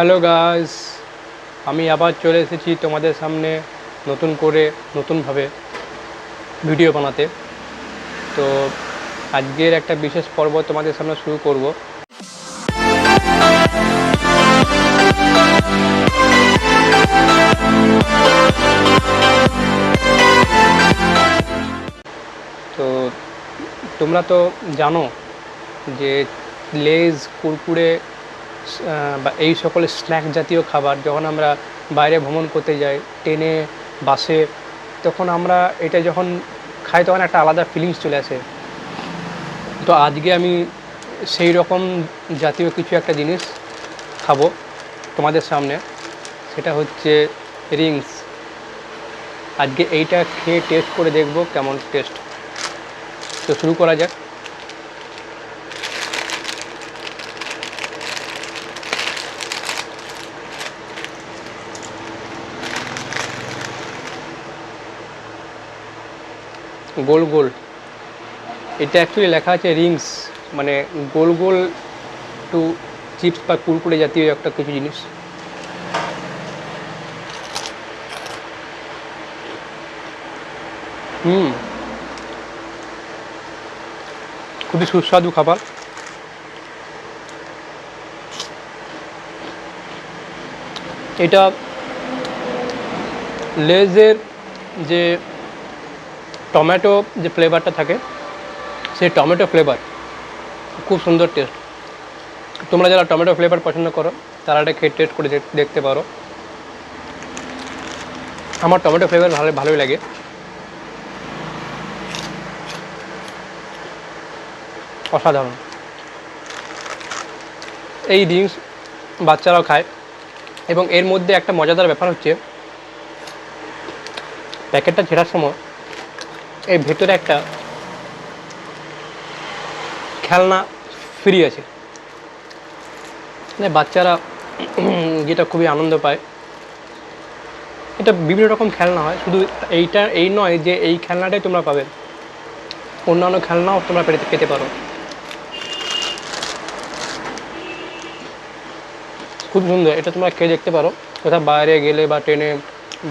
Hello guys আমি আবার চলে এসেছি তোমাদের সামনে নতুন করে, নতুনভাবে ভিডিও বানাতে। তো আজকের একটা বিশেষ পর্ব তোমাদের সামনে শুরু করব। তো তোমরা তো জানো যে লেজ, কুরকুরে বা এই সকল স্ন্যাক জাতীয় খাবার যখন আমরা বাইরে ভ্রমণ করতে যাই, ট্রেনে বাসে তখন আমরা এটা যখন খাই তখন একটা আলাদা ফিলিংস চলে আসে। তো আজকে আমি সেই রকম জাতীয় কিছু একটা জিনিস খাব তোমাদের সামনে, সেটা হচ্ছে রিংস আজকে এইটা খেয়ে টেস্ট করে দেখব কেমন টেস্ট তো শুরু করা যাক। গোল গোল। এটা অ্যাকচুয়ালি লেখা আছে রিংস মানে গোল গোল একটু চিপস বা কুরকুরে জাতীয় একটা কিছু জিনিস। হুম। খুবই সুস্বাদু খাবার। এটা লেজের যে টমেটো যে ফ্লেভারটা থাকে, সেই টমেটো ফ্লেভার খুব সুন্দর টেস্ট তোমরা যারা টমেটো ফ্লেভার পছন্দ করো, তারা এটা খেয়ে টেস্ট করে দেখতে পারো। আমার টমেটো ফ্লেভার ভালো, ভালোই লাগে। অসাধারণ। এই রিংস বাচ্চারাও খায়, এবং এর মধ্যে একটা মজাদার ব্যাপার হচ্ছে, প্যাকেটটা ছেঁড়ার সময় এর ভেতরে একটা খেলনা ফ্রি আছে। মানে বাচ্চারা যেটা খুবই আনন্দ পায়। এটা বিভিন্ন রকম খেলনা হয়, শুধু এইটা, এই নয় যে এই খেলনাটাই তোমরা পাবে। অন্যান্য খেলনাও তোমরা পেতে পেতে পারো। খুব সুন্দর, এটা তোমরা খেয়ে দেখতে পারো। কোথাও বাইরে গেলে বা ট্রেনে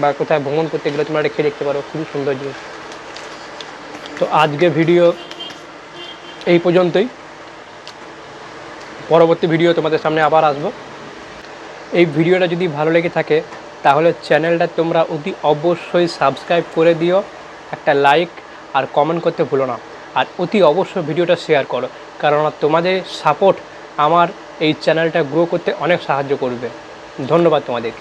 বা কোথায় ভ্রমণ করতে গেলে তোমরা এটা খেয়ে দেখতে পারো, খুবই সুন্দর জিনিস। তো আজকে ভিডিও এই পর্যন্তই। পরবর্তী ভিডিও তোমাদের সামনে আবার আসব। এই ভিডিওটা যদি ভালো লেগে থাকে, তাহলে চ্যানেলটা তোমরা অতি অবশ্যই সাবস্ক্রাইব করে দিও, একটা লাইক আর কমেন্ট করতে ভুলো না। আর অতি অবশ্যই ভিডিওটা শেয়ার করো কারণ তোমাদের সাপোর্ট আমার এই চ্যানেলটা গ্রো করতে অনেক সাহায্য করবে। ধন্যবাদ তোমাদেরকে।